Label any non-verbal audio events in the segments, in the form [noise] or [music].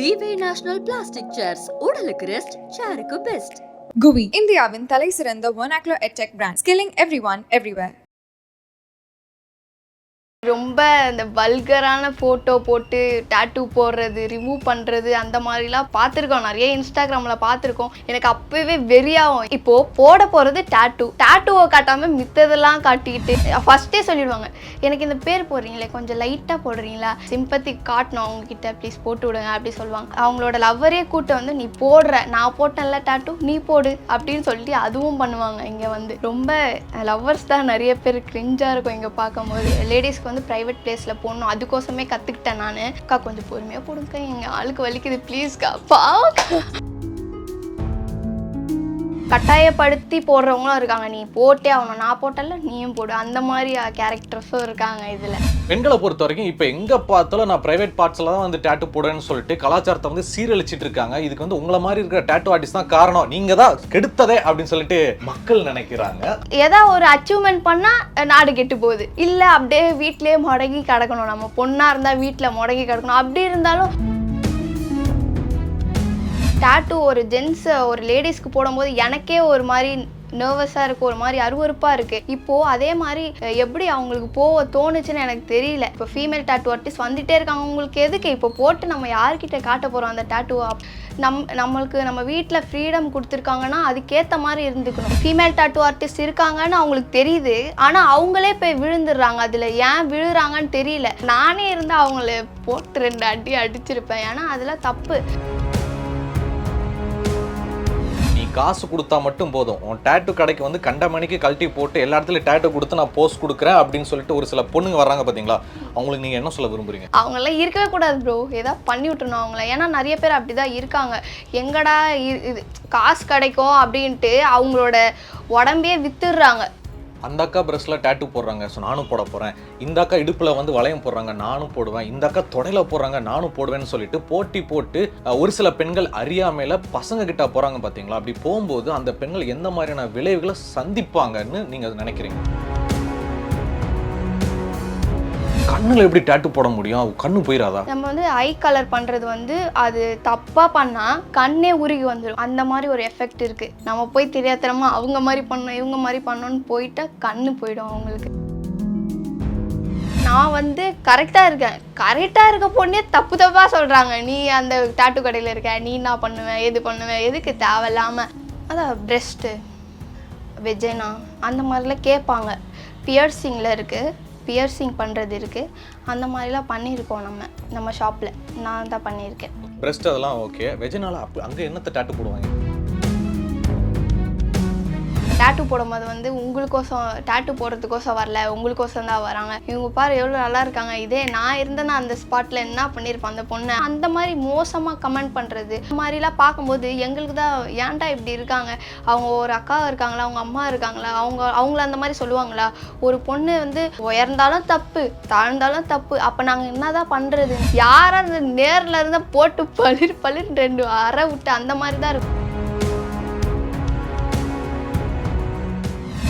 விவே national plastic chairs உடலுக்கு rest சேருக்கு best குவி இந்தியாவின் தலை சிறந்த ஒனாக்லோ edtech brand skilling every one everywhere ரொம்ப இந்த வல்கரான ஃபோட்டோ போட்டு டாட்டூ போடுறது ரிமூவ் பண்ணுறது அந்த மாதிரிலாம் பார்த்துருக்கோம். நிறைய இன்ஸ்டாகிராமில் பார்த்துருக்கோம். எனக்கு அப்போவே வெறியாகும். இப்போது போட போகிறது டாட்டூ டாட்டூவை காட்டாமல் மித்ததெல்லாம் காட்டிக்கிட்டு ஃபஸ்ட்டே சொல்லிடுவாங்க எனக்கு இந்த பேர் போடுறீங்களே கொஞ்சம் லைட்டாக போடுறீங்களா? சிம்பத்தி காட்டணும் அவங்கக்கிட்ட ப்ளீஸ் போட்டு விடுங்க அப்படி சொல்லுவாங்க. அவங்களோட லவ்வரே கூட்ட வந்து நீ போடுற நான் போட்டேன்ல டாட்டூ நீ போடு அப்படின்னு சொல்லிட்டு அதுவும் பண்ணுவாங்க இங்கே வந்து. ரொம்ப லவ்வர்ஸ் தான் நிறைய பேர் கிரிஞ்சாக இருக்கும் இங்கே பார்க்கும்போது. லேடிஸ்க்கு வந்து ப்ரைவேட் பிளேஸில் போடணும். அதுக்கோசமே கற்றுக்கிட்டேன் நான். அக்கா கொஞ்சம் பொறுமையாக போடுங்க எங்கள் ஆளுக்கு வலிக்குது. ப்ளீஸ்க்கா பாவக்கா கட்டாயப்படுத்தி போடுறவங்களும் இருக்காங்க. நீ போட்டே ஆகணும். நான் போட்டல நீயும் போடு. அந்த மாதிரி கேரக்டர்ஸும் இருக்காங்க இதில். பெண்களை பொறுத்த வரைக்கும் இப்போ எங்க பார்த்தாலும் நான் பிரைவேட் பார்ட்ஸ்ல தான் வந்து டேட்டு போடுவேன்னு சொல்லிட்டு கலாச்சாரத்தை வந்து சீரழிச்சிட்டு இருக்காங்க. இதுக்கு வந்து உங்களை மாதிரி இருக்கிற டேட்டு ஆர்டிஸ்ட் தான் காரணம். நீங்க தான் கெடுத்ததே அப்படின்னு சொல்லிட்டு மக்கள் நினைக்கிறாங்க. ஏதா ஒரு அச்சீவ்மெண்ட் பண்ணால் நாடு கெட்டு போகுது. இல்லை அப்படியே வீட்டிலேயே முடங்கி கிடக்கணும். நம்ம பொண்ணாக இருந்தால் வீட்டில் முடங்கி கிடக்கணும். அப்படி இருந்தாலும் டேட்டூ ஒரு ஜென்ஸ் ஒரு லேடிஸ்க்கு போடும்போது எனக்கே ஒரு மாதிரி நர்வஸாக இருக்குது ஒரு மாதிரி அருவருப்பாக இருக்குது இப்போது அதே மாதிரி எப்படி அவங்களுக்கு போக தோணுச்சுன்னு எனக்கு தெரியல. இப்போ ஃபீமேல் டாட்டூ ஆர்டிஸ்ட் வந்துட்டே இருக்காங்க. உங்களுக்கு எதுக்கு? இப்போ போட்டு நம்ம யார்கிட்ட காட்ட போகிறோம் அந்த டாட்டூவை நம் நம்மளுக்கு நம்ம வீட்டில் ஃப்ரீடம் கொடுத்துருக்காங்கன்னா அதுக்கேற்ற மாதிரி இருந்துக்கணும். ஃபீமேல் டாட்டூ ஆர்டிஸ்ட் இருக்காங்கன்னு அவங்களுக்கு தெரியுது. ஆனால் அவங்களே போய் விழுந்துடுறாங்க. அதில் ஏன் விழுறாங்கன்னு தெரியல. நானே இருந்து அவங்கள போட்டு ரெண்டு அடி அடிச்சிருப்பேன். ஏன்னா அதெல்லாம் தப்பு. காசு கொடுத்தா மட்டும் போதும். உன் டேட்டு கடைக்கு வந்து கண்ட மணிக்கு கழட்டி போட்டு எல்லா இடத்துலையும் டேட்டு கொடுத்து நான் போஸ்ட் கொடுக்குறேன் அப்படின்னு சொல்லிட்டு ஒரு சில பொண்ணுங்க வராங்க பார்த்தீங்களா அவங்களுக்கு நீங்கள் என்ன சொல்ல விரும்புறீங்க? அவங்களாம் இருக்கவே கூடாது ப்ரோ ஏதாவது பண்ணி விட்டுருணும் அவங்கள. ஏன்னா நிறைய பேர் அப்படி தான் இருக்காங்க. எங்கடா இது காசு கிடைக்கும் அப்படின்ட்டு அவங்களோட உடம்பே வித்துடுறாங்க. அந்த அக்கா பிரஸ்ல டேட்டு போடுறாங்க. ஸோ நானும் போட போகிறேன் இந்த அக்கா இடுப்பில் வந்து வளையம் போடுறாங்க. நானும் போடுவேன். இந்த அக்கா தொடையில் போடுறாங்க. நானும் போடுவேன்னு சொல்லிட்டு போட்டி போட்டு ஒரு சில பெண்கள் அறியாமையில் பசங்க கிட்ட போகிறாங்க பார்த்தீங்களா அப்படி போகும்போது அந்த பெண்கள் எந்த மாதிரியான விளைவுகளை சந்திப்பாங்கன்னு நீங்கள் நினைக்கிறீங்க? கண்ணுல எப்படி டேட்டு போட முடியும்? கண்ணு போயிடாதா நம்ம வந்து ஐ கலர் பண்ணுறது வந்து அது தப்பாக பண்ணால் கண்ணே உருகி வந்துடும் அந்த மாதிரி ஒரு எஃபெக்ட் இருக்குது நம்ம போய் தெரியாதனமா அவங்க மாதிரி பண்ணணும் இவங்க மாதிரி பண்ணோன்னு போயிட்டா கண்ணு போயிடும் அவங்களுக்கு. நான் வந்து கரெக்டாக இருக்கேன். கரெக்டாக இருக்க பொண்ணே தப்பு தப்பாக சொல்கிறாங்க நீ அந்த டாட்டு கடையில் இருக்க நீ என்ன பண்ணுவேன் எது பண்ணுவேன் எதுக்கு தேவையில்லாமல் அதான் பிரெஸ்ட்டு வெஜைனா அந்த மாதிரிலாம் கேட்பாங்க. பியர்சிங்கில் இருக்குது பியர்சிங் பண்ணுறது இருக்குது அந்த மாதிரிலாம் பண்ணியிருக்கோம் நம்ம நம்ம ஷாப்பில் நான் தான் பண்ணியிருக்கேன். பிரஸ்ட் அதெல்லாம் ஓகே வெஜினால அங்கே என்னத்தை என்னத்த டேட்டு போடுவாங்க? டேட்டு போடும்போது வந்து உங்களுக்கோசம் டேட்டு போடுறதுக்கோசம் வரல உங்களுக்கோசம் தான் வராங்க. இவங்க பாரு எவ்வளோ நல்லா இருக்காங்க. இதே நான் இருந்தேன்னா அந்த ஸ்பாட்டில் என்ன பண்ணியிருப்பேன் அந்த பொண்ணை? அந்த மாதிரி மோசமாக கமெண்ட் பண்ணுறது இந்த மாதிரிலாம் பார்க்கும்போது எங்களுக்கு தான் ஏன்டா இப்படி இருக்காங்க? அவங்க ஒரு அக்கா இருக்காங்களா? அவங்க அம்மா இருக்காங்களா? அவங்க அவங்கள அந்த மாதிரி சொல்லுவாங்களா? ஒரு பொண்ணு வந்து உயர்ந்தாலும் தப்பு தாழ்ந்தாலும் தப்பு. அப்போ நாங்கள் என்னதான் பண்ணுறது யாராவது நேரில் இருந்தால் போட்டு பளிர் பளிர் ரெண்டு அற விட்டு அந்த மாதிரி தான் இருக்கும்.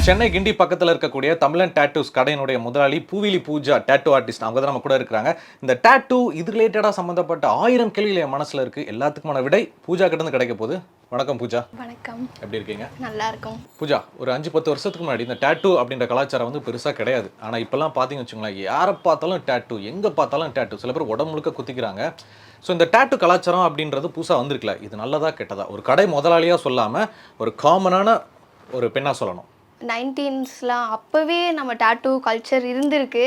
சென்னை கிண்டி பக்கத்தில் இருக்கக்கூடிய தமிழன் டேட்டூஸ் கடையினுடைய முதலாளி பூவிலி பூஜா டேட்டூ ஆர்டிஸ்ட் அவங்க தான் நம்ம கூட இருக்கிறாங்க. இந்த டேட்டூ இது ரிலேட்டடாக சம்மந்தப்பட்ட ஆயிரம் கேள்விகள் என் மனசில் இருக்குது எல்லாத்துக்குமான விடை பூஜா கிட்ட இருந்து கிடைக்க போகுது. வணக்கம் பூஜா. வணக்கம். எப்படி இருக்கீங்க? நல்லா இருக்கும். பூஜா ஒரு அஞ்சு பத்து வருஷத்துக்கு முன்னாடி இந்த டேட்டூ அப்படின்ற கலாச்சாரம் வந்து பெருசாக கிடையாது. ஆனால் இப்போல்லாம் பார்த்தீங்கன்னு வச்சுங்களேன் யாரை பார்த்தாலும் டேட்டூ எங்கே பார்த்தாலும் டேட்டூ சில பேர் உடம்பு முழுக்க குத்திக்கிறாங்க. ஸோ இந்த டேட்டூ கலாச்சாரம் அப்படின்றது புதுசாக வந்திருக்கல. இது நல்லதா கெட்டதா? ஒரு கடை முதலாளியாக சொல்லாமல் ஒரு காமனான ஒரு பெண்ணாக சொல்லணும். நைன்டீன்ஸ்லாம் அப்போவே நம்ம டாட்டூ கல்ச்சர் இருந்திருக்கு.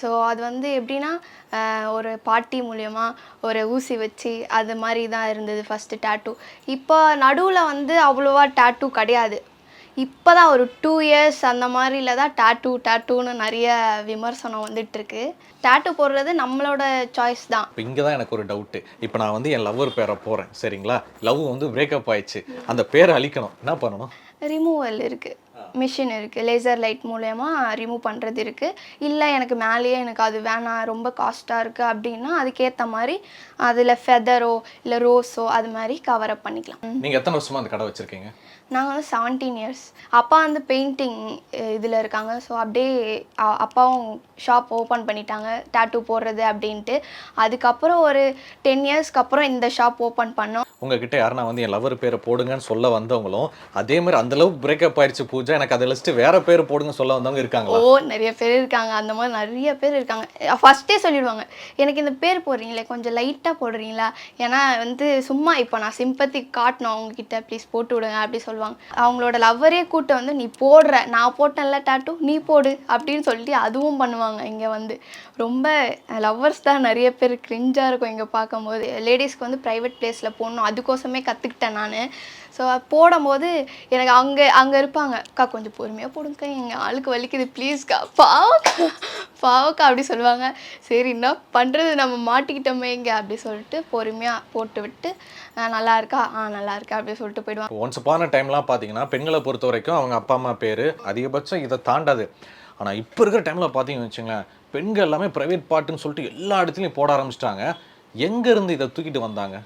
ஸோ அது வந்து எப்படின்னா ஒரு பாட்டி மூலயமா ஒரு ஊசி வச்சு அது மாதிரி தான் இருந்தது ஃபஸ்ட்டு டாட்டூ இப்போ நடுவில் வந்து அவ்வளோவா டாட்டூ கிடையாது. இப்போ தான் ஒரு டூ இயர்ஸ் அந்த மாதிரில தான் டாட்டூ டாட்டூன்னு நிறைய விமர்சனம் வந்துட்டுருக்கு. டாட்டூ போடுறது நம்மளோட சாய்ஸ் தான். இப்போ இங்கே தான் எனக்கு ஒரு டவுட்டு இப்போ நான் வந்து என் லவ்வர் பேரை போகிறேன் சரிங்களா? லவ் வந்து பிரேக்கப் ஆயிடுச்சு. அந்த பேரை அழிக்கணும். என்ன பண்ணணும்? ரிமூவல் இருக்குது மிஷின் இருக்குது லேசர் லைட் மூலயமா ரிமூவ் பண்ணுறது இருக்குது இல்லை எனக்கு மேலேயே எனக்கு அது வேணாம் ரொம்ப காஸ்ட்டாக இருக்குது அப்படின்னா அதுக்கேற்ற மாதிரி அதில் ஃபெதரோ இல்லை ரோஸோ அது மாதிரி கவர் அப் பண்ணிக்கலாம். நீங்க எத்தனை வருஷமா அந்த கடை வச்சிருக்கீங்க? நாங்கள் வந்து செவன்டீன் இயர்ஸ் அப்பா வந்து பெயிண்டிங் இதில் இருக்காங்க. ஸோ அப்படியே அப்பாவும் ஷாப் ஓப்பன் பண்ணிட்டாங்க. டேட்டூ போடுறது அப்படின்ட்டு. அதுக்கப்புறம் ஒரு டென் இயர்ஸ்க்கு அப்புறம் இந்த ஷாப் ஓப்பன் பண்ணோம். உங்ககிட்ட யாருன்னா வந்து என் லவர் பேரை போடுங்கன்னு சொல்ல வந்தவங்களும் அதே மாதிரி அந்த அளவுக்கு பிரேக்கப் ஆயிடுச்சு பூஜா. எனக்கு அதை லிஸ்ட் வேற பேர் போடுங்க சொல்ல வந்தவங்க இருக்காங்க ஓ நிறைய பேர் இருக்காங்க. அந்த மாதிரி நிறைய பேர் இருக்காங்க. ஃபர்ஸ்டே சொல்லிடுவாங்க. எனக்கு இந்த பேர் போடுறீங்களே கொஞ்சம் லைட்டாக போடுறீங்களா? ஏன்னா வந்து சும்மா இப்போ நான் சிம்பத்தி காட்டணும் அவங்கக்கிட்ட ப்ளீஸ் போட்டு விடுங்க அப்படி சொல்லுவாங்க. அவங்களோட லவ்வரே கூட்ட வந்து நீ போடுற நான் போட்டேன்ல டாட்டூ நீ போடு அப்படின்னு சொல்லிட்டு அதுவும் பண்ணுவாங்க இங்கே வந்து. ரொம்ப லவ்வர்ஸ் தான் நிறைய பேர் கிரிஞ்சாக இருக்கும் இங்கே பார்க்கும்போது. லேடிஸ்க்கு வந்து ப்ரைவேட் பிளேஸில் போடணும். அதுக்கோசமே கற்றுக்கிட்டேன் நான். ஸோ போடும்போது எனக்கு அங்கே அங்கே இருப்பாங்க அக்கா கொஞ்சம் பொறுமையாக போடுங்கக்கா எங்கள் ஆளுக்கு வலிக்குது ப்ளீஸ்க்கா பாவக்கா பாவக்கா அப்படி சொல்லுவாங்க. சரி என்ன பண்ணுறது நம்ம மாட்டிக்கிட்டோமே இங்கே அப்படி சொல்லிட்டு பொறுமையாக போட்டு விட்டு நல்லா இருக்கா? ஆ நல்லா இருக்கா? அப்படி சொல்லிட்டு போயிடுவாங்க. ஒன்ஸ் அப்பான டைம்லாம் பார்த்தீங்கன்னா பெண்களை பொறுத்த வரைக்கும் அவங்க அப்பா அம்மா பேர் அதிகபட்சம் இதை தாண்டாது. ஆனால் இப்போ இருக்கிற டைமில் பார்த்தீங்கன்னு வச்சுங்களேன் பெண்கள் எல்லாமே ப்ரைவேட் பாட்டுன்னு சொல்லிட்டு எல்லா இடத்துலையும் போட ஆரம்பிச்சிட்டாங்க. எங்கேருந்து இதை தூக்கிட்டு வந்தாங்க?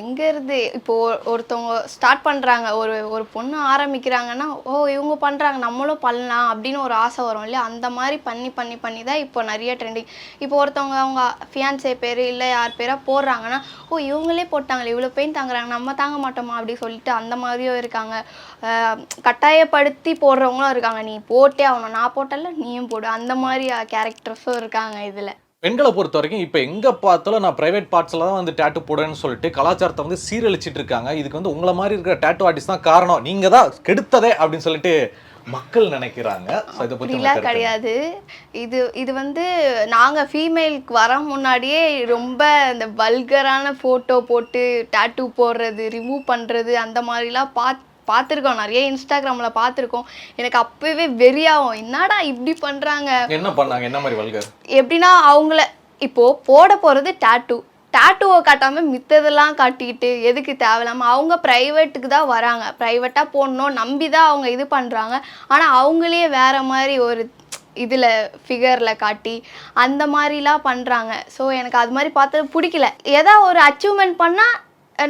எங்கேருந்து? இப்போ ஒருத்தவங்க ஸ்டார்ட் பண்ணுறாங்க ஒரு ஒரு பொண்ணு ஆரம்பிக்கிறாங்கன்னா ஓ இவங்க பண்ணுறாங்க நம்மளும் பண்ணலாம் அப்படின்னு ஒரு ஆசை வரும் இல்லையா? அந்த மாதிரி பண்ணி பண்ணி பண்ணி தான் இப்போ நிறைய ட்ரெண்டிங் இப்போ ஒருத்தவங்க அவங்க ஃபியான்சே பேர் இல்லை யார் பேராக போடுறாங்கன்னா ஓ இவங்களே போட்டாங்களே இவ்வளோ பெயின் தாங்குறாங்க நம்ம தாங்க மாட்டோமா அப்படி சொல்லிட்டு அந்த மாதிரியும் இருக்காங்க. கட்டாயப்படுத்தி போடுறவங்களும் இருக்காங்க. நீ போட்டே ஆகணும். நான் போட்டல நீயும் போடு. அந்த மாதிரி கேரக்டர்ஸும் இருக்காங்க இதில். பெண்களை பொறுத்த வரைக்கும் இப்போ எங்கே பார்த்தாலும் நான் ப்ரைவேட் பார்ட்ஸில் தான் வந்து டேட்டு போடுவேன்னு சொல்லிட்டு கலாச்சாரத்தை வந்து சீரழிச்சிட்டு இருக்காங்க. இதுக்கு வந்து உங்களை மாதிரி இருக்கிற டேட்டு ஆர்டிஸ்ட் தான் காரணம். நீங்கள் தான் கெடுத்ததே அப்படின்னு சொல்லிட்டு மக்கள் நினைக்கிறாங்க. அப்படிலாம்? கிடையாது. இது இது வந்து நாங்கள் ஃபீமேலுக்கு வர முன்னாடியே ரொம்ப இந்த வல்கரான ஃபோட்டோ போட்டு டேட்டூ போடுறது ரிமூவ் பண்ணுறது அந்த மாதிரிலாம் பாத் பார்த்துருக்கோம். நிறைய இன்ஸ்டாகிராமில் பார்த்துருக்கோம். எனக்கு அப்போவே வெறியாகும். என்னடா இப்படி பண்ணுறாங்க என்ன பண்ணாங்க? என்ன மாதிரி வல்கர்? எப்படின்னா அவங்கள இப்போது போட போகிறது டேட்டூ டேட்டூவை காட்டாமல் மித்ததெல்லாம் காட்டிக்கிட்டு எதுக்கு தேவையில்லாமல் அவங்க ப்ரைவேட்டுக்கு தான் வராங்க. ப்ரைவேட்டாக போடணும் நம்பி தான் அவங்க இது பண்ணுறாங்க ஆனால் அவங்களே வேற மாதிரி ஒரு இதில் ஃபிகரில் காட்டி அந்த மாதிரிலாம் பண்ணுறாங்க ஸோ எனக்கு அது மாதிரி பார்த்தது பிடிக்கல. ஏதா ஒரு அச்சீவ்மெண்ட் பண்ணால்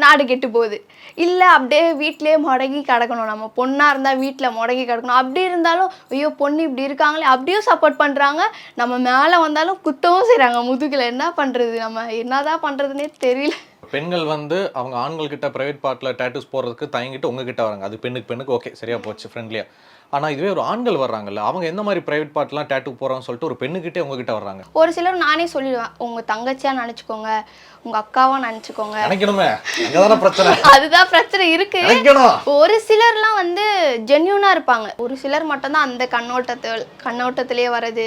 நாடு கெட்டு போகுது. இல்லை அப்படியே வீட்டிலே முடங்கி கிடக்கணும். நம்ம பொண்ணாக இருந்தால் வீட்டில் முடங்கி கிடக்கணும். அப்படி இருந்தாலும் ஐயோ பொண்ணு இப்படி இருக்காங்களே அப்படியும் சப்போர்ட் பண்ணுறாங்க நம்ம மேலே வந்தாலும் குத்தவும் செய்கிறாங்க முதுகில் என்ன பண்ணுறது நம்ம? என்னதான் பண்ணுறதுனே தெரியல. பெண்கள் வந்து அவங்க ஆண்கள் கிட்ட பிரைவேட் பார்ட்டில் டேட்டூஸ் போடுறதுக்கு தயங்கிட்டு உங்ககிட்ட வராங்க. அது பெண்ணுக்கு பெண்ணுக்கு ஓகே சரியா போச்சு ஃப்ரெண்ட்லியாக ஆனால் இதுவே ஒரு ஆண்கள் வர்றாங்கல்ல அவங்க எந்த மாதிரி பிரைவேட் பார்ட்லாம் டேட்டூ போகிறான்னு சொல்லிட்டு ஒரு பெண்ணுக்கிட்டே உங்ககிட்ட வர்றாங்க? ஒரு சிலர் நானே சொல்லிடுவேன் உங்கள் தங்கச்சியாக நினச்சிக்கோங்க உங்கள் அக்காவாக நினச்சிக்கோங்க. நினைக்கணுமே அங்கதானே பிரச்சனை. [laughs] அதுதான் பிரச்சனை இருக்கு. ஒரு சிலர்லாம் வந்து ஜென்யூனாக இருப்பாங்க. ஒரு சிலர் மட்டும்தான் அந்த கண்ணோட்டத்தில் கண்ணோட்டத்திலே வர்றது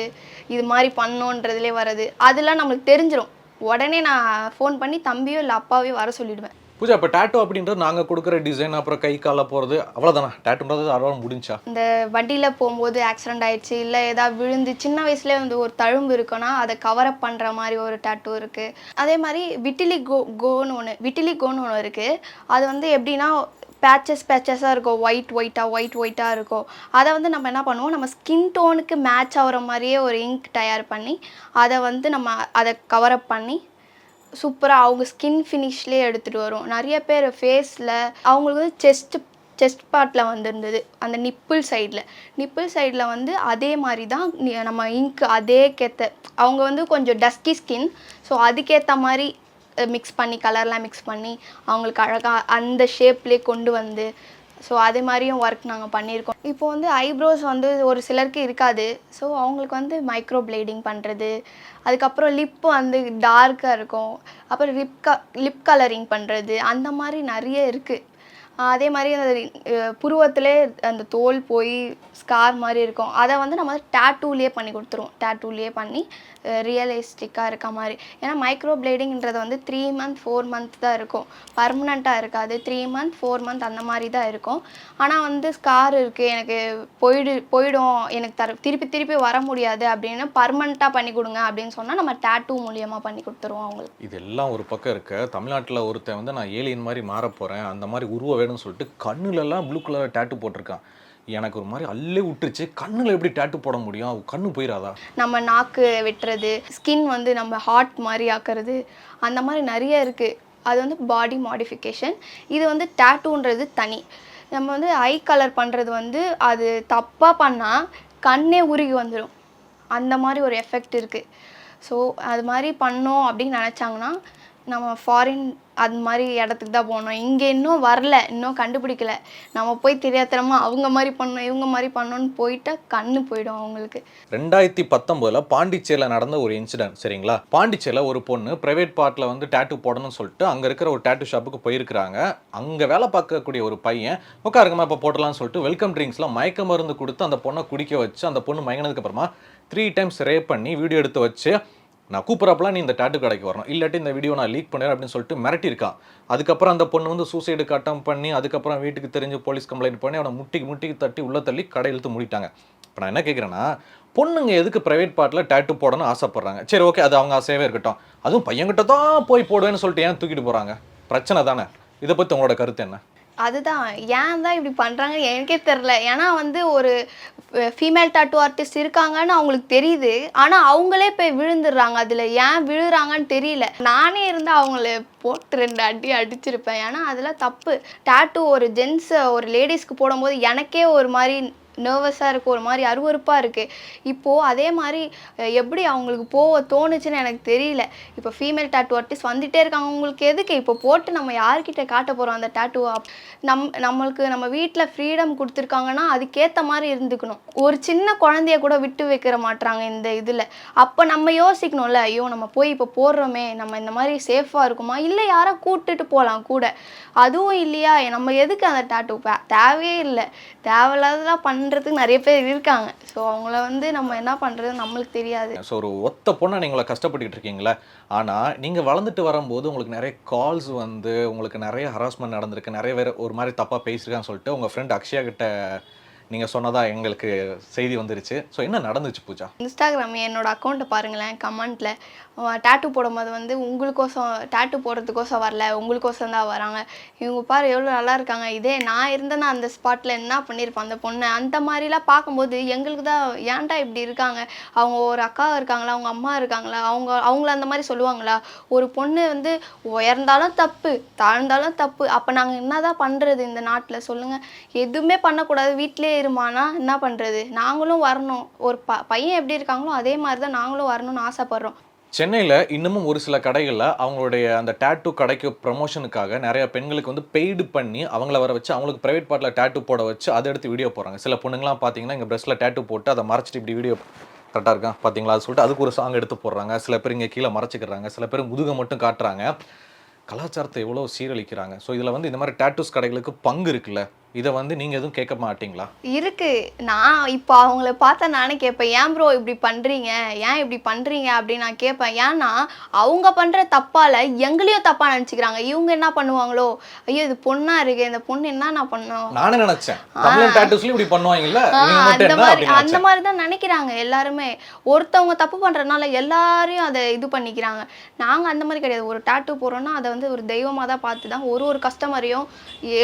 இது மாதிரி பண்ணோன்றதுலே வர்றது அதெல்லாம் நம்மளுக்கு தெரிஞ்சிரும். உடனே நான் ஃபோன் பண்ணி தம்பியோ இல்லை அப்பாவையோ வர சொல்லிடுவேன். பூஜா இப்போ டேட்டோ அப்படின்றது நாங்கள் கொடுக்குற டிசைன் அப்புறம் கை கால போகிறது அவ்வளோதானா டேட்டோன்றது அவ்வளோ முடிஞ்சா? இந்த வண்டியில் போகும்போது ஆக்சிடென்ட் ஆயிடுச்சு இல்லை ஏதாவது விழுந்து சின்ன வயசுலேயே வந்து ஒரு தழும்பு இருக்குன்னா அதை கவர் அப் பண்ணுற மாதிரி ஒரு டேட்டோ இருக்குது அதே மாதிரி விட்டிலி கோ கோன்னு ஒன்று விட்டிலி கோன்னு ஒன்று இருக்குது அது வந்து எப்படின்னா பேச்சஸ் பேச்சஸாக இருக்கும். ஒயிட் ஒயிட்டாக ஒயிட் ஒயிட்டாக இருக்கும். அதை வந்து நம்ம என்ன பண்ணுவோம்? நம்ம ஸ்கின் டோனுக்கு மேட்ச் ஆகிற மாதிரியே ஒரு இங்க் தயார் பண்ணி அதை வந்து நம்ம அதை கவர் அப் பண்ணி சூப்பராக அவங்க ஸ்கின் ஃபினிஷ்லேயே எடுத்துகிட்டு வரும். நிறைய பேர் ஃபேஸில் அவங்களுக்கு வந்து செஸ்ட் செஸ்ட் பார்ட்டில் வந்திருந்தது. அந்த நிப்பிள் சைடில் நிப்பிள் சைடில் வந்து அதே மாதிரி தான் நம்ம இங்க் அதே கேத்த அவங்க வந்து கொஞ்சம் டஸ்கி ஸ்கின் ஸோ அதுக்கேற்ற மாதிரி மிக்ஸ் பண்ணி கலர்லாம் மிக்ஸ் பண்ணி அவங்களுக்கு அழகாக அந்த ஷேப்லேயே கொண்டு வந்து ஸோ அதே மாதிரியும் ஒர்க் நாங்கள் பண்ணியிருக்கோம். இப்போ வந்து ஐப்ரோஸ் வந்து ஒரு சிலருக்கு இருக்காது. ஸோ அவங்களுக்கு வந்து மைக்ரோ பிளேடிங் பண்ணுறது அதுக்கப்புறம் லிப் வந்து டார்க்காக இருக்கும். அப்புறம் லிப் க லிப் கலரிங் பண்ணுறது அந்த மாதிரி நிறைய இருக்குது அதே மாதிரி அந்த புருவத்திலே அந்த தோல் போய் ஸ்கார் மாதிரி இருக்கும். அதை வந்து நம்ம டேட்டூலேயே பண்ணி கொடுத்துருவோம். டேட்டூலேயே பண்ணி ரியலிஸ்டிக்காக இருக்க மாதிரி. ஏன்னா மைக்ரோ பிளேடிங்கிறது வந்து த்ரீ மந்த் ஃபோர் மந்த் தான் இருக்கும். பர்மனண்ட்டாக இருக்காது. த்ரீ மந்த் ஃபோர் மந்த் அந்த மாதிரி தான் இருக்கும். ஆனால் வந்து ஸ்கார் இருக்குது எனக்கு போயிடு போயிடும். எனக்கு தர திருப்பி திருப்பி வர முடியாது அப்படின்னு பர்மனண்ட்டாக பண்ணி கொடுங்க அப்படின்னு சொன்னால் நம்ம டேட்டூ மூலியமாக பண்ணி கொடுத்துருவோம் அவங்களுக்கு. இதெல்லாம் ஒரு பக்கம் இருக்க. தமிழ்நாட்டில் ஒருத்தன் வந்து நான் ஏலியன் மாதிரி மாற போகிறேன் அந்த மாதிரி உருவ வேணும்னு சொல்லிட்டு கண்ணுலலாம் ப்ளூ கலர் டேட்டு போட்டிருக்கான். எனக்கு ஒரு மாதிரி அல்லே விட்டுருச்சு. கண்ணில் எப்படி டேட்டு போட முடியும்? கண்ணு போயிடாதா நம்ம நாக்கு வெட்டுறது ஸ்கின் வந்து நம்ம ஹார்ட் மாதிரி ஆக்குறது அந்த மாதிரி நிறைய இருக்குது அது வந்து பாடி மாடிஃபிகேஷன் இது வந்து டேட்டூன்றது தனி. நம்ம வந்து ஐ கலர் பண்ணுறது வந்து அது தப்பாக பண்ணால் கண்ணே உருகி வந்துடும் அந்த மாதிரி ஒரு எஃபெக்ட் இருக்குது ஸோ அது மாதிரி பண்ணோம் அப்படின்னு நினச்சாங்கன்னா நம்ம ஃபாரின் அது மாதிரி இடத்துக்கு தான் போனோம் இங்கே இன்னும் வரல இன்னும் கண்டுபிடிக்கல. நம்ம போய் தெரியாதனமா அவங்க மாதிரி பண்ணோம் இவங்க மாதிரி பண்ணோன்னு போயிட்டா கண்ணு போயிடும் அவங்களுக்கு. ரெண்டாயிரத்தி பத்தொம்போதுல பாண்டிச்சேரியில் நடந்த ஒரு இன்சிடென்ட் சரிங்களா? பாண்டிச்சேரியில் ஒரு பொண்ணு பிரைவேட் பார்ட்டில் வந்து டேட்டு போடணும்னு சொல்லிட்டு அங்கே இருக்கிற ஒரு டேட்டு ஷாப்புக்கு போயிருக்கிறாங்க. அங்கே வேலை பார்க்கக்கூடிய ஒரு பையன் உட்காருங்கம்மா இப்போ போட்டலாம்னு சொல்லிட்டு வெல்கம் ட்ரிங்க்ஸில் மயக்க மருந்து கொடுத்து அந்த பொண்ணை குடிக்க வச்சு அந்த பொண்ணு மயங்கினதுக்கு அப்புறமா த்ரீ டைம்ஸ் ரேப் பண்ணி வீடியோ எடுத்து வச்சு நான் கூப்பிட்றப்பலாம் நீ இந்த டேட்டு கடைக்கு வரணும். இல்லாட்டி இந்த வீடியோ நான் லீக் பண்ணுறேன் அப்படின்னு சொல்லிட்டு மிரட்டியிருக்கான். அதுக்கப்புறம் அந்த பொண்ணு வந்து சூசைடு கட்டம் பண்ணி அதுக்கப்புறம் வீட்டுக்கு தெரிஞ்சு போலீஸ் கம்ப்ளைண்ட் பண்ணி அவனை முட்டிக்கு முட்டிக்கு தட்டி உள்ள தள்ளி கடை இழுத்து மூடிட்டாங்க. இப்போ நான் என்ன கேட்குறேன்னா பொண்ணுங்க எதுக்கு ப்ரைவேட் பார்ட்டில் டேட்டு போடணும்னு ஆசைப்பட்றாங்க. சரி ஓகே அது அவங்க ஆசையாகவே இருக்கட்டும். அதுவும் பையன்கிட்ட தான் போய் போடுவேன்னு சொல்லிட்டு ஏன் தூக்கிட்டு போகிறாங்க பிரச்சனை தானே. இதை பற்றி உங்களோட கருத்து என்ன? அதுதான். ஏன் தான் இப்படி பண்ணுறாங்க எனக்கே தெரில ஏன்னா வந்து ஒரு ஃபீமேல் டாட்டூ ஆர்டிஸ்ட் இருக்காங்கன்னு அவங்களுக்கு தெரியுது. ஆனால் அவங்களே போய் விழுந்துடுறாங்க. அதில் ஏன் விழுறாங்கன்னு தெரியல. நானே இருந்து அவங்கள போட்டு ரெண்டு அடி அடிச்சிருப்பேன். ஏன்னா அதெல்லாம் தப்பு. டாட்டூ ஒரு ஜென்ஸை ஒரு லேடிஸ்க்கு போடும்போது எனக்கே ஒரு மாதிரி நர்வஸாக இருக்குது ஒரு மாதிரி அருவருப்பாக இருக்குது இப்போது அதே மாதிரி எப்படி அவங்களுக்கு போக தோணுச்சுன்னு எனக்கு தெரியல. இப்போ ஃபீமேல் டாட்டூ ஆர்டிஸ்ட் வந்துட்டே இருக்காங்க. உங்களுக்கு எதுக்கு? இப்போ போட்டு நம்ம யார்கிட்ட காட்ட போகிறோம் அந்த டாட்டூவை நம் நம்மளுக்கு நம்ம வீட்டில் ஃப்ரீடம் கொடுத்துருக்காங்கன்னா அதுக்கேற்ற மாதிரி இருந்துக்கணும். ஒரு சின்ன குழந்தைய கூட விட்டு வைக்கிற மாட்டுறாங்க இந்த இதில். அப்போ நம்ம யோசிக்கணும்ல ஐயோ நம்ம போய் இப்போ போடுறோமே நம்ம இந்த மாதிரி சேஃபாக இருக்குமா? இல்லை யாரோ கூப்பிட்டுட்டு போகலாம் கூட. அதுவும் இல்லையா? நம்ம எதுக்கு அந்த டாட்டூ தேவையே இல்லை. தேவையில்லாததெல்லாம் பண்ணுறதுக்கு நிறைய பேர் இருக்காங்க. ஸோ அவங்கள வந்து நம்ம என்ன பண்ணுறது நம்மளுக்கு தெரியாது. ஸோ ஒரு ஒத்த பொண்ணை நீங்கள கஷ்டப்பட்டுக்கிட்டு இருக்கீங்களே? ஆனால் நீங்கள் வளர்ந்துட்டு வரும்போது உங்களுக்கு நிறைய கால்ஸ் வந்து உங்களுக்கு நிறைய ஹராஸ்மெண்ட் நடந்திருக்கு. நிறைய பேர் ஒரு மாதிரி தப்பாக பேசியிருக்கான்னு சொல்லிட்டு உங்கள் ஃப்ரெண்ட் அக்ஷயா கிட்ட நீங்கள் சொன்னதா எங்களுக்கு செய்தி வந்துருச்சு. ஸோ என்ன நடந்துச்சு பூஜா? இன்ஸ்டாகிராம் என்னோட அக்கௌண்ட்டை பாருங்களேன் கமெண்ட்டில் டேட்டு போடும்போது வந்து உங்களுக்கோசம் டேட்டு போடுறதுக்கோசம் வரல உங்களுக்கோசம் தான் வராங்க. இவங்க பாரு எவ்வளோ நல்லா இருக்காங்க. இதே நான் இருந்தேன்னா அந்த ஸ்பாட்டில் என்ன பண்ணியிருப்பேன் அந்த பொண்ணை? அந்த மாதிரிலாம் பார்க்கும்போது எங்களுக்கு தான் ஏன்டா இப்படி இருக்காங்க? அவங்க ஒரு அக்கா இருக்காங்களா? அவங்க அம்மா இருக்காங்களா? அவங்க அவங்கள அந்த மாதிரி சொல்லுவாங்களா? ஒரு பொண்ணு வந்து உயர்ந்தாலும் தப்பு தாழ்ந்தாலும் தப்பு. அப்போ நாங்கள் என்ன தான் பண்ணுறது இந்த நாட்டில்? சொல்லுங்கள் எதுவுமே பண்ணக்கூடாது. வீட்டிலே இருமானா என்ன பண்ணுறது நாங்களும் வரணும். ஒரு ப பையன் எப்படி இருக்காங்களோ அதே மாதிரி தான் நாங்களும் வரணும்னு ஆசைப்பட்றோம். சென்னையில் இன்னமும் ஒரு சில கடைகளில் அவங்களுடைய அந்த டேட்டு கடைக்கு ப்ரமோஷனுக்காக நிறைய பெண்களுக்கு வந்து பெய்டு பண்ணி அவங்கள வர வச்சு அவங்களுக்கு ப்ரைவேட் பார்ட்டில் டேட்டு போட வச்சு அதை எடுத்து வீடியோ போடுறாங்க. சில பொண்ணுங்களாம் பார்த்தீங்கன்னா இங்கே ப்ரெஸ்ட்டில் டேட்டு போட்டு அதை மறைச்சிட்டு இப்படி வீடியோ கரெக்டாக இருக்கா? பார்த்தீங்களா? அது சொல்லிட்டு அதுக்கு ஒரு சாங் எடுத்து போடுறாங்க. சில பேர் இங்கே கீழே மறைச்சிக்கிறாங்க. சில பேர் முதுகை மட்டும் காட்டுறாங்க. கலாச்சாரத்தை எவ்வளோ சீரழிக்கிறாங்க. ஸோ இதில் வந்து இந்த மாதிரி டேட்டூஸ் கடைகளுக்கு பங்கு இருக்குல்ல? இதை வந்து நீங்கள் எதுவும் கேட்க மாட்டீங்களா? இருக்கு. நான் இப்போ அவங்கள பார்த்தா நானே கேட்பேன் ஏன் ப்ரோ இப்படி பண்ணுறீங்க ஏன் இப்படி பண்ணுறீங்க அப்படின்னு நான் கேட்பேன். ஏன்னா அவங்க பண்ணுற தப்பால் எங்களையும் தப்பாக நினச்சிக்கிறாங்க. இவங்க என்ன பண்ணுவாங்களோ? ஐயோ இது பொண்ணாக இருக்கு இந்த பொண்ணு என்ன நான் பண்ணோம் நானே நினைச்சேன். இப்படி பண்ணுவாங்கல்ல? அந்த மாதிரி அந்த மாதிரி தான் நினைக்கிறாங்க எல்லாருமே. ஒருத்தவங்க தப்பு பண்றதுனால எல்லாரையும் அதை இது பண்ணிக்கிறாங்க. நாங்க அந்த மாதிரி கிடையாது. ஒரு டாட்டூ போடுறோம்னா அதை வந்து ஒரு தெய்வமா தான் பார்த்து தான் ஒரு ஒரு கஸ்டமரையும்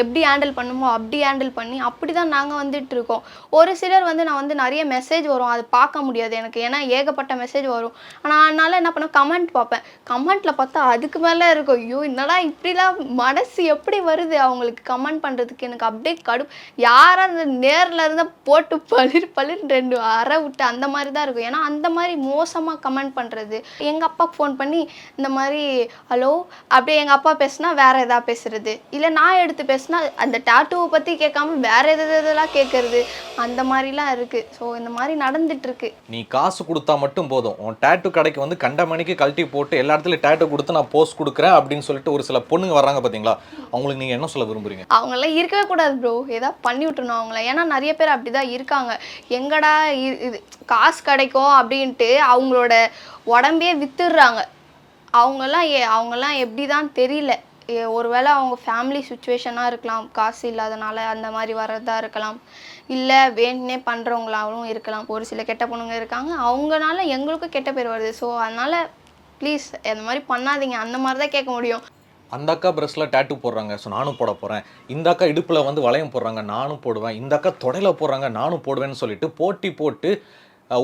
எப்படி ஹேண்டில் பண்ணுமோ அப்படி ஹேண்டில் பண்ணி அப்படி தான் நாங்கள் வந்துட்டு இருக்கோம் ஒரு சிலர் வந்து நான் வந்து நிறைய மெசேஜ் வரும் அது பார்க்க முடியாது எனக்கு. ஏன்னா ஏகப்பட்ட மெசேஜ் வரும். ஆனால் அதனால என்ன பண்ண கமெண்ட் பார்ப்பேன். கமெண்ட்டில் பார்த்தா அதுக்கு மேலே இருக்கும். ஐயோ என்னடா இப்படிலாம் மனசு எப்படி வருது? அவங்களுக்கு கமெண்ட் பண்ணுறதுக்கு எனக்கு அப்படியே கடும். யாராக அந்த நேரில் இருந்தால் போட்டு பளிர் பளிர் ரெண்டு அரை விட்டு அந்த மாதிரி தான் இருக்கும். ஏன்னா அந்த மாதிரி மோசமாக கமெண்ட் பண்ணுறது எங்கள் அப்பாவுக்கு ஃபோன் பண்ணி இந்த மாதிரி ஹலோ அப்படியே எங்கள் அப்பா பேசுனா வேற எதா பேசுறது. இல்லை நான் எடுத்து பேசுனா அந்த டாட்டூவை பற்றி கேட்காம வேற எது எதெல்லாம் கேட்கறது? அந்த மாதிரிலாம் இருக்குது ஸோ இந்த மாதிரி நடந்துட்டு இருக்கு நீ காசு கொடுத்தா மட்டும் போதும். உன் டேட்டு கடைக்கு வந்து கண்ட மணிக்கு கழட்டி போட்டு எல்லா இடத்துலயும் டேட்டு கொடுத்து நான் போஸ்ட் கொடுக்குறேன் அப்படின்னு சொல்லிட்டு ஒரு சில பொண்ணுங்க வர்றாங்க பாத்தீங்களா? அவங்களுக்கு நீங்க என்ன சொல்ல விரும்புறீங்க? அவங்களாம் இருக்கவே கூடாது ப்ரோ ஏதாவது பண்ணி விட்டுணும் அவங்கள. ஏன்னா நிறைய பேர் அப்படி தான் இருக்காங்க. எங்கடா இது காசு கிடைக்கும் அப்படின்ட்டு அவங்களோட உடம்பையே வித்துடுறாங்க. அவங்கெல்லாம் ஏ அவங்கெல்லாம் எப்படி தான் தெரியல. ஒருவேளை அவங்க ஃபேமிலி சுச்சுவேஷனாக இருக்கலாம். காசு இல்லாதனால அந்த மாதிரி வர்றதா இருக்கலாம். இல்லை வேணுனே பண்ணுறவங்களாவும் இருக்கலாம். ஒரு சில கெட்ட பொண்ணுங்க இருக்காங்க. அவங்கனால எங்களுக்கும் கெட்ட பேர் வருது. ஸோ அதனால் ப்ளீஸ் அந்த மாதிரி பண்ணாதீங்க. அந்த மாதிரி தான் கேட்க முடியும். அந்த அக்கா பிரஸ்ல டேட்டு போடுறாங்க. ஸோ நானும் போட போகிறேன் இந்த அக்கா இடுப்பில் வந்து வளையம் போடுறாங்க. நானும் போடுவேன். இந்த அக்கா தொடையில் போடுறாங்க. நானும் போடுவேன்னு சொல்லிட்டு போட்டி போட்டு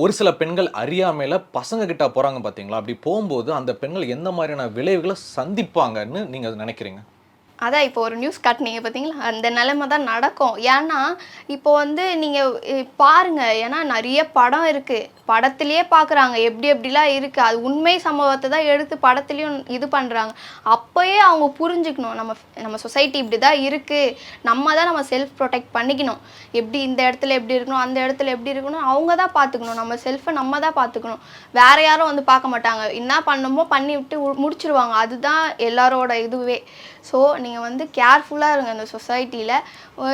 ஒரு சில பெண்கள் அறியாமையில் பசங்க கிட்ட போகிறாங்க பார்த்தீங்களா அப்படி போகும்போது அந்த பெண்கள் எந்த மாதிரியான விளைவுகளை சந்திப்பாங்கன்னு நீங்கள் நினைக்கிறீங்க? அதான் இப்போ ஒரு நியூஸ் காட்டினீங்க பார்த்தீங்களா அந்த நிலைமை தான் நடக்கும். ஏன்னா இப்போ வந்து நீங்கள் பாருங்க. ஏன்னா நிறைய படம் இருக்குது படத்துலேயே பார்க்குறாங்க எப்படி எப்படிலாம் இருக்குது அது உண்மை சம்பவத்தை தான் எடுத்து படத்துலேயும் இது பண்ணுறாங்க அப்போயே அவங்க புரிஞ்சுக்கணும். நம்ம நம்ம சொசைட்டி இப்படி தான் இருக்குது நம்ம தான் நம்ம செல்ஃப் ப்ரொடெக்ட் பண்ணிக்கணும். எப்படி இந்த இடத்துல எப்படி இருக்கணும் அந்த இடத்துல எப்படி இருக்கணும் அவங்க தான் பார்த்துக்கணும் நம்ம செல்ஃபை நம்ம தான் பார்த்துக்கணும் வேறு யாரும் வந்து பார்க்க மாட்டாங்க. என்ன பண்ணணுமோ பண்ணி விட்டு உ- முடிச்சிருவாங்க. அதுதான் எல்லாரோட இதுவே. ஸோ நீங்கள் வந்து கேர்ஃபுல்லாக இருங்க இந்த சொசைட்டியில்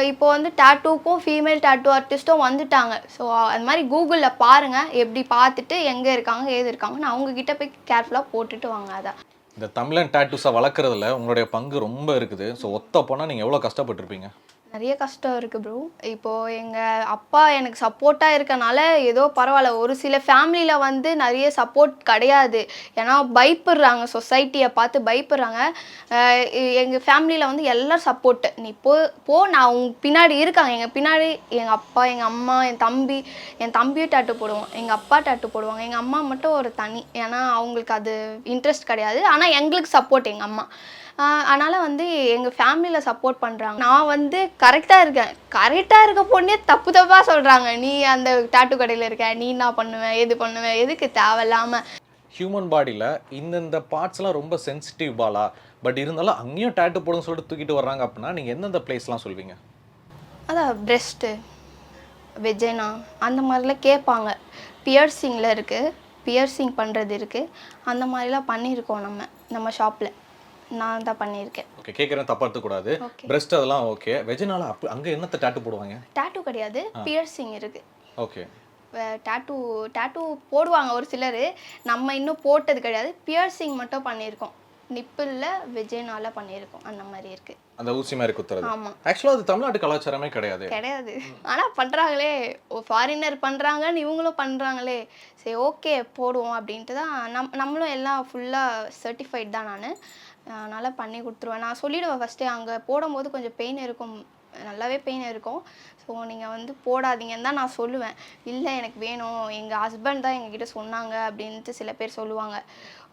இப்போ வந்து டேட்டூக்கும் ஃபீமேல் டேட்டூ ஆர்டிஸ்ட்டும் வந்துட்டாங்க. ஸோ அது மாதிரி கூகுளில் பாருங்கள் எப்படி பார்த்துட்டு எங்கே இருக்காங்க ஏது இருக்காங்கன்னு அவங்க கிட்ட போய் கேர்ஃபுல்லாக போட்டுட்டு வாங்க அதான். இந்த தமிழன் டேட்டூஸை வளர்க்குறதுல உங்களுடைய பங்கு ரொம்ப இருக்குது. ஸோ ஒத்த போனால் நீங்கள் எவ்வளோ கஷ்டப்பட்டுருப்பீங்க? நிறைய கஷ்டம் இருக்குது ப்ரோ இப்போது எங்கள் அப்பா எனக்கு சப்போர்ட்டாக இருக்கனால ஏதோ பரவாயில்ல. ஒரு சில ஃபேமிலியில் வந்து நிறைய சப்போர்ட் கிடையாது. ஏன்னா பயப்படுறாங்க. சொசைட்டியை பார்த்து பயப்படுறாங்க. எங்கள் ஃபேமிலியில் வந்து எல்லோரும் சப்போர்ட்டு நீ போ போ நான் உங்க பின்னாடி இருக்காங்க. எங்கள் பின்னாடி எங்கள் அப்பா எங்கள் அம்மா என் தம்பி என் தம்பியும் டாட்டு போடுவோம் எங்கள் அப்பா டாட்டு போடுவாங்க. எங்கள் அம்மா மட்டும் ஒரு தனி. ஏன்னா அவங்களுக்கு அது இன்ட்ரெஸ்ட் கிடையாது. ஆனால் எங்களுக்கு சப்போர்ட் எங்கள் அம்மா. அதனால் வந்து எங்கள் ஃபேமிலியில் சப்போர்ட் பண்ணுறாங்க நான் வந்து கரெக்டாக இருக்கேன். கரெக்டாக இருக்க பொண்ணே தப்பு தப்பாக சொல்கிறாங்க நீ அந்த டாட்டு கடையில் இருக்க நீ என்ன பண்ணுவேன் எது பண்ணுவேன் எதுக்கு தேவையில்லாமல் ஹியூமன் பாடியில் இந்தந்த பார்ட்ஸ்லாம் ரொம்ப சென்சிட்டிவ் பாலா பட் இருந்தாலும் அங்கேயும் டேட்டு போடுன்னு சொல்லிட்டு தூக்கிட்டு வர்றாங்க அப்படின்னா நீங்கள் எந்தெந்த பிளேஸ்லாம் சொல்வீங்க? அதான் பிரெஸ்ட்டு வெஜைனா அந்த மாதிரிலாம் கேட்பாங்க. பியர்சிங்கில் இருக்குது பியர்சிங் பண்ணுறது இருக்குது அந்த மாதிரிலாம் பண்ணியிருக்கோம் நம்ம நம்ம ஷாப்பில் நான் தான் பண்ணியிருக்கேன். ஓகே கேட்குறேன் தப்பா எடுத்துக்கூடாது. பிரஸ்ட் அதெல்லாம் ஓகே வெஜினால அப்போ அங்கே என்னத்தை டேட்டு போடுவாங்க? டேட்டூ கிடையாது பியர்சிங் இருக்குது ஓகே டேட்டூ டேட்டூ போடுவாங்க ஒரு சிலர். நம்ம இன்னும் போட்டது கிடையாது பியர்சிங் மட்டும் பண்ணியிருக்கோம். நிப்பிளில் விஜயனால பண்ணியிருக்கோம் அந்த மாதிரி இருக்குது அந்த ஊசி மாதிரி குத்துறது. ஆமாம் ஆக்சுவலாக அது தமிழ்நாட்டு கலாச்சாரமே கிடையாது. கிடையாது. ஆனால் பண்ணுறாங்களே ஃபாரினர் பண்ணுறாங்கன்னு இவங்களும் பண்ணுறாங்களே சரி ஓகே போடுவோம் அப்படின்ட்டு தான் நம் நம்மளும் எல்லாம் ஃபுல்லாக சர்டிஃபைட் தான் நான். அதனால் பண்ணி கொடுத்துருவேன். நான் சொல்லிடுவேன் ஃபஸ்ட்டு அங்கே போடும்போது கொஞ்சம் பெயின் இருக்கும். நல்லாவே பெயின் இருக்கும். ஸோ நீங்கள் வந்து போடாதீங்கன்னு தான் நான் சொல்லுவேன். இல்லை எனக்கு வேணும். எங்கள் ஹஸ்பண்ட் தான் எங்ககிட்ட சொன்னாங்க அப்படின்ட்டு சில பேர் சொல்லுவாங்க.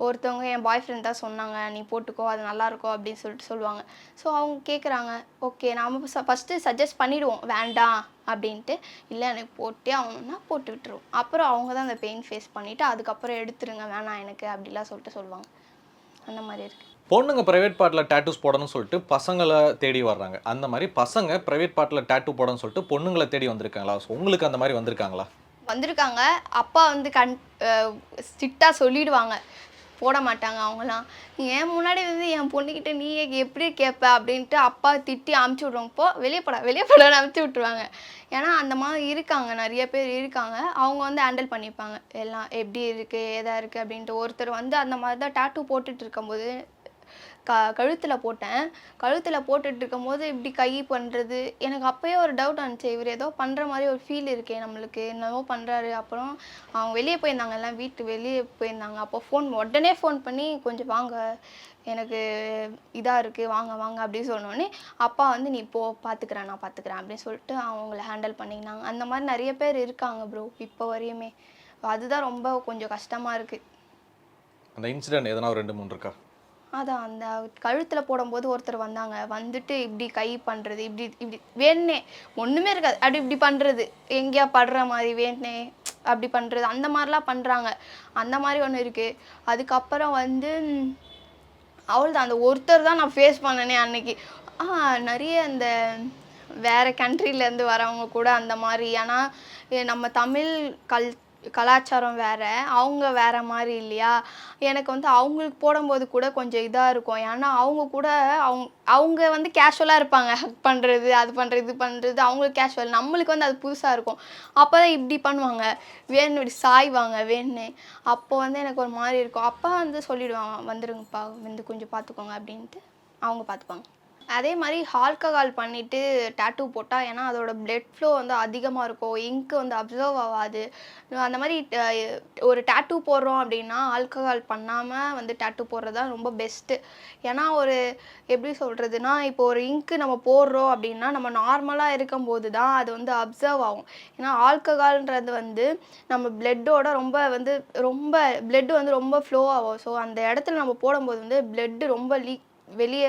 ஒருத்தவங்க என் பாய் ஃப்ரெண்ட் தான் சொன்னாங்க நீ போட்டுக்கோ அது நல்லாயிருக்கோ அப்படின்னு சொல்லிட்டு சொல்லுவாங்க. ஸோ அவங்க கேட்குறாங்க ஓகே நாம் ஃபஸ்ட்டு சஜஸ்ட் பண்ணிவிடுவோம் வேண்டாம் அப்படின்ட்டு. இல்லை எனக்கு போட்டே ஆகணும்னா போட்டு விட்டுருவோம். அப்புறம் அவங்க தான் அந்த பெயின் ஃபேஸ் பண்ணிவிட்டு அதுக்கப்புறம் எடுத்துருங்க வேணாம் எனக்கு அப்படிலாம் சொல்லிட்டு சொல்லுவாங்க. அந்த மாதிரி இருக்குது பொண்ணுங்க ப்ரைவேட் பார்ட்டில் டேட்டூஸ் போடணும்னு சொல்லிட்டு பசங்களை தேடி வர்றாங்க. அந்த மாதிரி பசங்க ப்ரைவேட் பார்ட்டில் டேட்டூ போடணும்னு சொல்லிட்டு பொண்ணுங்களை தேடி வந்திருக்காங்களா? ஸோ உங்களுக்கு அந்த மாதிரி வந்திருக்காங்களா? வந்திருக்காங்க. அப்பா வந்து கண் ஸ்ட்ரிக்டாக சொல்லிடுவாங்க. போட மாட்டாங்க அவங்களாம் ஏன் முன்னாடி வந்து என் பொண்ணுக்கிட்ட நீ எப்படி கேட்ப அப்படின்ட்டு அப்பா திட்டி அமுச்சு விட்ருவாங்க போ வெளியே போடா வெளியே போடான்னு அமுச்சு விட்ருவாங்க ஏன்னா அந்த மாதிரி இருக்காங்க. நிறைய பேர் இருக்காங்க. அவங்க வந்து ஹேண்டில் பண்ணிப்பாங்க. எல்லாம் எப்படி இருக்குது ஏதா இருக்குது அப்படின்ட்டு. ஒருத்தர் வந்து அந்த மாதிரி தான் டேட்டூ போட்டுட்டு இருக்கும்போது க கழுத்தில் போட்டேன். கழுத்தில் போட்டுட்டு இருக்கும்போது இப்படி கை பண்ணுறது எனக்கு அப்போயே ஒரு டவுட் வந்துச்சு. இவர் ஏதோ பண்ணுற மாதிரி ஒரு ஃபீல் இருக்கே நம்மளுக்கு. என்னவோ பண்ணுறாரு அப்புறம் அவங்க வெளியே போயிருந்தாங்க. எல்லாம் வீட்டு வெளியே போயிருந்தாங்க. அப்போ ஃபோன் உடனே ஃபோன் பண்ணி கொஞ்சம் வாங்க. எனக்கு இதாக இருக்குது வாங்க வாங்க அப்படின்னு சொன்னோடனே அப்பா வந்து நீ போ பார்த்துக்கிறேன் நான் பார்த்துக்கிறேன் அப்படின்னு சொல்லிட்டு அவங்கள ஹேண்டில் பண்ணிக்கினாங்க. அந்த மாதிரி நிறைய பேர் இருக்காங்க ப்ரோ இப்போ வரையுமே. அதுதான் ரொம்ப கொஞ்சம் கஷ்டமாக இருக்குது அந்த இன்சிடென்ட் எதனா ஒரு ரெண்டு மூணு இருக்கா? அதான் அந்த கழுத்தில் போடும்போது ஒருத்தர் வந்தாங்க. வந்துட்டு இப்படி கை பண்ணுறது இப்படி இப்படி வேணே ஒன்றுமே இருக்காது. அப்படி இப்படி பண்ணுறது எங்கேயா படுற மாதிரி வேணே அப்படி பண்ணுறது அந்த மாதிரிலாம் பண்ணுறாங்க அந்த மாதிரி ஒன்று இருக்குது அதுக்கப்புறம் வந்து அவள்தான். அந்த ஒருத்தர் தான் நான் ஃபேஸ் பண்ணனே அன்னைக்கு. ஆ நிறைய அந்த வேறு கண்ட்ரிலேருந்து வரவங்க கூட அந்த மாதிரி. ஏன்னா நம்ம தமிழ் கல் கலாச்சாரம் வேறு அவங்க வேறு மாதிரி இல்லையா? எனக்கு வந்து அவங்களுக்கு போடும்போது கூட கொஞ்சம் இதாக இருக்கும். ஏன்னா அவங்க கூட அவங்க அவங்க வந்து கேஷுவலாக இருப்பாங்க. ஹக் பண்ணுறது அது பண்ணுறது இது பண்ணுறது அவங்களுக்கு கேஷுவல் நம்மளுக்கு வந்து அது புதுசாக இருக்கும். அப்போ தான் இப்படி பண்ணுவாங்க. வேணும் இப்படி சாய்வாங்க வேணுன்னு அப்போ வந்து எனக்கு ஒரு மாதிரி இருக்கும். அப்பா வந்து சொல்லிவிடுவாங்க வந்துடுங்கப்பா வந்து கொஞ்சம் பார்த்துக்கோங்க அப்படின்ட்டு. அவங்க பார்த்துப்பாங்க. அதே மாதிரி ஆல்கஹால் பண்ணிட்டு டேட்டூ போட்டால் ஏன்னா அதோட பிளட் ஃப்ளோ வந்து அதிகமாக இருக்கும். இங்க்கு வந்து அப்சர்வ் ஆகாது. அந்த மாதிரி ஒரு டேட்டூ போடுறோம் அப்படின்னா ஆல்கஹால் பண்ணாமல் வந்து டேட்டூ போடுறது தான் ரொம்ப பெஸ்ட்டு ஏன்னா ஒரு எப்படி சொல்கிறதுனா இப்போ ஒரு இங்க்கு நம்ம போடுறோம் அப்படின்னா நம்ம நார்மலாக இருக்கும்போது தான் அது வந்து அப்சர்வ் ஆகும். ஏன்னா ஆல்கஹால்ன்றது வந்து நம்ம பிளட்டோட ரொம்ப வந்து ரொம்ப பிளட் வந்து ரொம்ப ஃப்ளோ ஆகும். ஸோ அந்த இடத்துல நம்ம போடும்போது வந்து பிளட்டு ரொம்ப லீக் வெளியே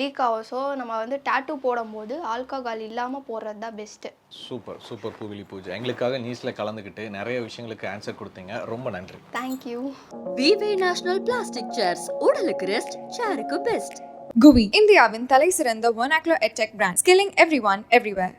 லீக் ஆகும் ஸோ நம்ம வந்து டேட்டூ போடும்போது ஆல்கஹால் இல்லாமல் போடுறது தான் பெஸ்ட்டு சூப்பர் சூப்பர் பூவிலி பூஜை. எங்களுக்காக நியூஸில் கலந்துக்கிட்டு நிறைய விஷயங்களுக்கு ஆன்சர் கொடுத்தீங்க. ரொம்ப நன்றி. தேங்க்யூ விவே நேஷனல் பிளாஸ்டிக் சேர்ஸ் உடலுக்கு ரெஸ்ட் சேருக்கு பெஸ்ட் குவி இந்தியாவின் தலை சிறந்த vernacular edtech brand skilling everyone everywhere.